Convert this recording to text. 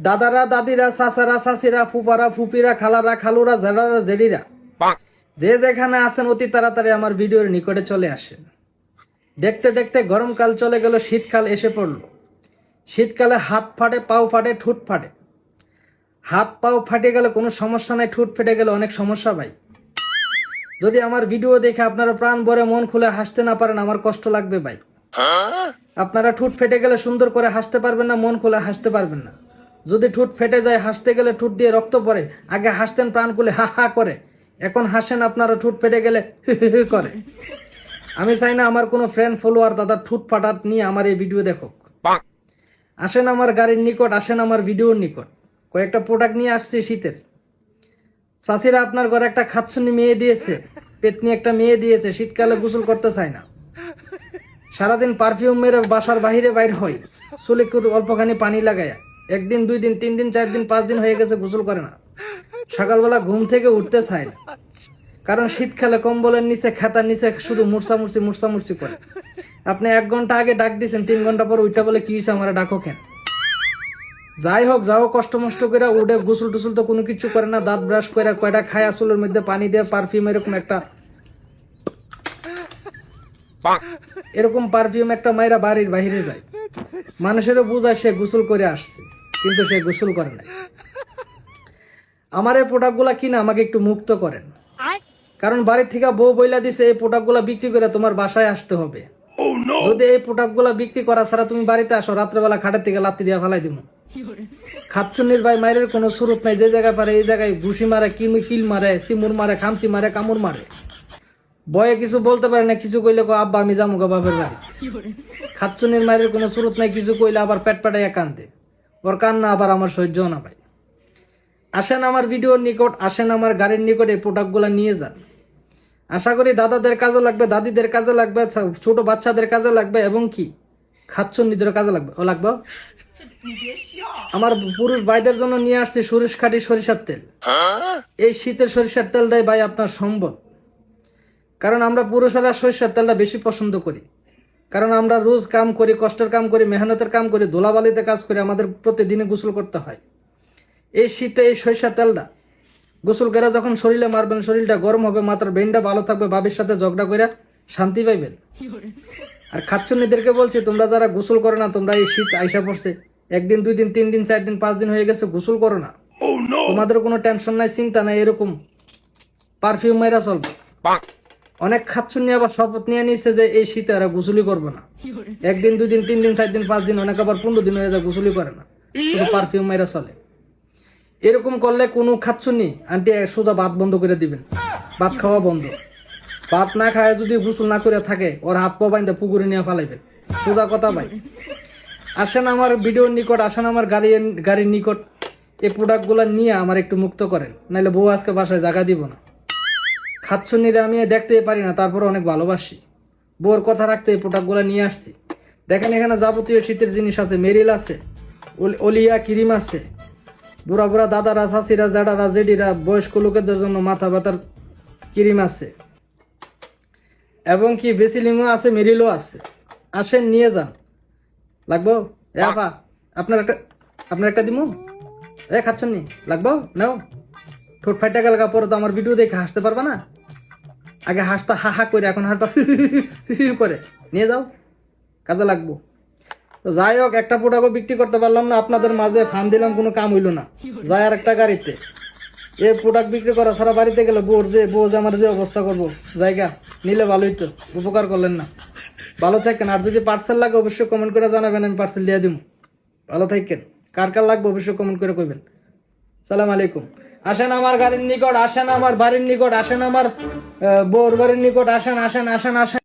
দাদারা দাদিরা চাচারা চাচিরা ফুপারা ফুপিরা খালারা খালুরা জেডারা জেডিরা যে যেখানে আছেন অতি তাড়াতাড়ি আমার ভিডিওর নিকটে চলে আসেন। দেখতে দেখতে গরমকাল চলে গেল শীতকাল এসে পড়ল। শীতকালে হাত ফাটে পাও ফাটে ঠুট ফাটে। হাত পাও ফাটে গেলে কোনো সমস্যা নাই ঠুট ফেটে গেলে অনেক সমস্যা ভাই। যদি আমার ভিডিও দেখে আপনারা প্রাণ ভরে মন খুলে হাসতে না পারেন আমার কষ্ট লাগবে ভাই। আপনারা ঠুট ফেটে গেলে সুন্দর করে হাসতে পারবেন না মন খুলে হাসতে পারবেন না। যদি ঠোঁট ফেটে যায় হাসতে গেলে ঠোঁট দিয়ে রক্ত পড়ে। আগে হাসতেন প্রাণ খুলে হা হা করে। এখন হাসেন আপনারা ঠুট ফেটে গেলে হি করে। আমি চাই না আমার কোনো ফ্রেন্ড ফলোয়ার দাদা ঠোঁট ফাটাট নিয়ে আমার এই ভিডিও দেখো আসেন আমার গাড়ির নিকট আসেন আমার ভিডিওর নিকট। কয়েকটা প্রোডাক্ট নিয়ে আসছি শীতের। চাষিরা আপনার ঘরে একটা খাচ্ছনি মেয়ে দিয়েছে পেতনি একটা মেয়ে দিয়েছে শীতকালে গোসল করতে চায় না। সারাদিন পারফিউম মেরে বাসার বাহিরে বাইর হয় চুলে একটু অল্পখানি পানি লাগায়। একদিন দুই দিন তিন দিন চার দিন পাঁচ দিন হয়ে গেছে, গোসল করে না। সকালবেলা ঘুম থেকে উঠতে চায় না। কারণ শীতকালে কম্বলের নিচে, খাতার নিচে শুধু মুরসা মুরসি মুরসা মুরসি করে। আপনি এক ঘণ্টা আগে ডাক দিয়েছেন, তিন ঘণ্টা পর উইটা বলে, কি হয়েছে? আমার ডাকো কেন? যাই হোক, যাও, কষ্ট মষ্ট করে উঠে গোসল টুসল তো কোনো কিছু করে না। দাঁত ব্রাশ করে কয়টা খায় আসলের মধ্যে পানি দিয়ে পারফিউম এরকম একটা এরকম পারফিউম একটা মায়েরা বাড়ির বাইরে যায়। মানুষেরও বোঝায় সে গোসল করে আসছে। কিন্তু সে গোসল করে না আমার এই প্রোডাক্টগুলা কিনা আমাকে একটু মুক্ত করেন। কারণ বাড়ির থেকে বউ বইলা দিছে এই প্রোডাক্টগুলা বিক্রি করে তোমার বাসায় আসতে হবে। যদি এই প্রোডাক্টগুলা বিক্রি করা ছাড়া তুমি বাড়িতে আসো রাত্রেবেলা খাটের থেকে লাত্তি দিয়ে ফেলাই দিব খাচ্ছন্নির ভাই মায়ের কোনো সুরত নাই যে জায়গায় পারে এই জায়গায় ঘুষি মারে কিল কিল মারে সিমুর মারে খামসি মারে কামড় মারে। বয়ে কিছু বলতে পারে না কিছু কইলে কো আব্বা আমি যাব গো বাপের বাড়ি। খাচ্ছনির মায়ের কোনো সুরত নাই কিছু কইলে আবার পেট পেটাইয়া কান্দে। ওর কান্না আবার আমার সহ্য না ভাই। আসেন আমার ভিডিওর নিকট, আসেন আমার গাড়ির নিকট এই প্রোডাক্টগুলো নিয়ে যান। আশা করি দাদাদের কাজে লাগবে, দাদিদের কাজে লাগবে ছোট বাচ্চাদের কাজে লাগবে এবং কি? খাচ্ছন্নিদের কাজে লাগবে। ও লাগবে? আমার পুরুষ ভাইদের জন্য নিয়ে আসছি সরিষ খাটি সরিষার তেল। এই শীতের সরিষার তেলটাই ভাই আপনার সম্ভব কারণ আমরা পুরুষেরা সরিষার তেলটা বেশি পছন্দ করি। কারণ আমরা রোজ কাম করি কষ্টের কাম করি মেহনতের কাম করি ধুলাবালিতে কাজ করি আমাদের প্রতিদিনে গোসল করতে হয়। এই শীতে এই সরিষার তেলটা গোসল করে যখন শরীরে মারবেন শরীরটা গরম হবে মাথার ব্রেনটা ভালো থাকবে বাবির সাথে ঝগড়া করে শান্তি পাইবেন। আর খাচ্ছন্নিদেরকে বলছি তোমরা যারা গোসল করো না তোমরা এই শীত আইসা পড়ছে একদিন দুই দিন তিন দিন চার দিন পাঁচ দিন হয়ে গেছে গোসল করো না। তোমাদের কোনো টেনশন নাই চিন্তা নাই এরকম পারফিউম মাইরা চলবে। অনেক খাচ্ছন্নি আবার শপথ নিয়ে নিচ্ছে যে এই শীতে এরা গোসলই করবে না। একদিন দুই দিন তিন দিন চার দিন পাঁচ দিন অনেক আবার পনেরো দিন হয়ে যায় গোসলই করে না। শুধু পারফিউম মাইরা চলে। এরকম করলে কোনো খাচ্ছনি আন্টি সোজা ভাত বন্ধ করে দিবেন। ভাত খাওয়া বন্ধ। ভাত না খায় যদি গোসল না করে থাকে, ওর হাত পা বাইন্দা পুকুরে নিয়ে ফালাইবেন। সোজা কথা ভাই। আসেন আমার ভিডিওর নিকট, আসেন আমার গাড়ি গাড়ির নিকট। এই প্রোডাক্টগুলো নিয়ে আমার একটু মুক্ত করেন। নাহলে বউ আজকে বাসায় জায়গা দিব না। খাচ্ছনিরা আমি দেখতে পারি না তারপরে অনেক ভালোবাসি। বউর কথা রাখতে প্রোডাক্টগুলো নিয়ে আসছি। দেখেন এখানে যাবতীয় শীতের জিনিস আছে মেরিল আছে অলিয়া ক্রিম আছে। বুড়া বুড়া দাদারা চাচিরা জাডারা জেডিরা বয়স্ক লোকেদের জন্য মাথা ব্যথার ক্রিম আছে। এবং কি বেসিলিংও আছে মেরিলও আছে। আসেন নিয়ে যান। লাগবো? এ আপা আপনার একটা আপনার একটা দিমু? এ খাচ্ছেন নি? লাগবো? নাও। ঠোঁট ফাইটা গেল পরে তো আমার ভিডিও দেখে হাসতে পারবা না? আগে হাসতা হা হা করে, এখন হাসতা করে। নিয়ে যাও, কাজে লাগবো। তো যাই হোক, একটা প্রোডাক্টও বিক্রি করতে পারলাম না, আপনাদের মাঝে ফান দিলাম, কোনো কাম হইল না। যাই আর একটা গাড়িতে। এ প্রোডাক্ট বিক্রি করা সারা বাড়িতে গেলে বোর যে, বউ যে আমার যে অবস্থা করব, জায়গা, নিলে ভালোই তো, উপকার করলেন না। ভালো থাকেন, আর যদি পার্সেল লাগে, অবশ্যই কমেন্ট করে জানাবেন, আমি পার্সেল দিয়ে দিব ভালো থাকেন। কার কার লাগবে, অবশ্যই কমেন্ট করে কইবেন। সালাম আলাইকুম। আসেন আমার গাড়ির নিকট, আসেন আমার বাড়ির নিকট, আসেন আমার বোর বাড়ির নিকট, আসেন আসেন আসেন আসেন।